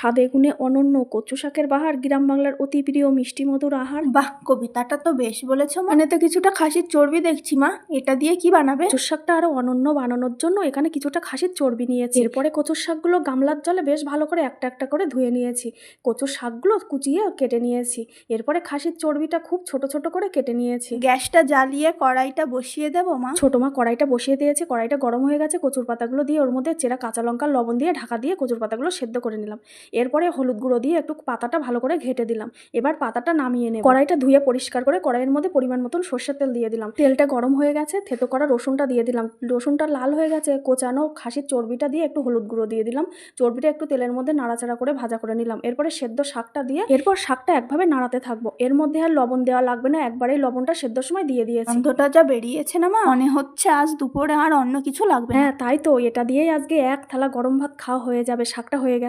স্বাদে গুণে অনন্য কচু শাকের বাহার গ্রাম বাংলার অতি প্রিয় মিষ্টি মধুর আহার। বাহ কবিতাটা তো বেশ বলেছ মানে তো কিছুটা খাসির চর্বি দেখছি মা। এটা দিয়ে কি বানাবে? কচুর শাকটা আরও অনন্য বানানোর জন্য এখানে কিছুটা খাসির চর্বি নিয়েছি। এরপরে কচুর শাকগুলো গামলার জলে বেশ ভালো করে একটা একটা করে ধুয়ে নিয়েছি। কচুর শাকগুলো কুচিয়ে কেটে নিয়েছি। এরপরে খাসির চর্বিটা খুব ছোট ছোট করে কেটে নিয়েছি। গ্যাসটা জ্বালিয়ে কড়াইটা বসিয়ে দেবো মা। ছোট মা কড়াইটা বসিয়ে দিয়েছে। কড়াইটা গরম হয়ে গেছে কচুর পাতাগুলো দিয়ে ওর মধ্যে চেরা কাঁচা লঙ্কা লবণ দিয়ে ঢাকা দিয়ে কচুর পাতাগুলো সেদ্ধ করে নিলাম। এরপরে হলুদ গুঁড়ো দিয়ে একটু পাতাটা ভালো করে ঘেটে দিলাম। এবার পাতাটা নামিয়ে নেব। কড়াইটা ধুয়ে পরিষ্কার করে কড়াইয়ের মধ্যে পরিমাণ মতন সর্ষের তেল দিয়ে দিলাম। তেলটা গরম হয়ে গেছে থেতো করা রসুনটা দিয়ে দিলাম। রসুনটা লাল হয়ে গেছে কোচানো খাসির চর্বিটা দিয়ে একটু হলুদ গুঁড়ো দিয়ে দিলাম। চর্বিটা একটু তেলের মধ্যে নাড়াচাড়া করে ভাজা করে নিলাম। এরপরে সেদ্ধ শাকটা দিয়ে এরপর শাকটা একভাবে নাড়াতে থাকব। এর মধ্যে আর লবণ দেওয়া লাগবে না একবারেই লবণটা সেদ্ধর সময় দিয়ে দিয়েছি। গন্ধটা যা বেরিয়েছে না মা? মনে হচ্ছে আজ দুপুরে আর অন্য কিছু লাগবে হ্যাঁ তাই তো। এটা দিয়েই আজকে এক থালা গরম ভাত খাওয়া হয়ে যাবে শাকটা হয়ে গেছে।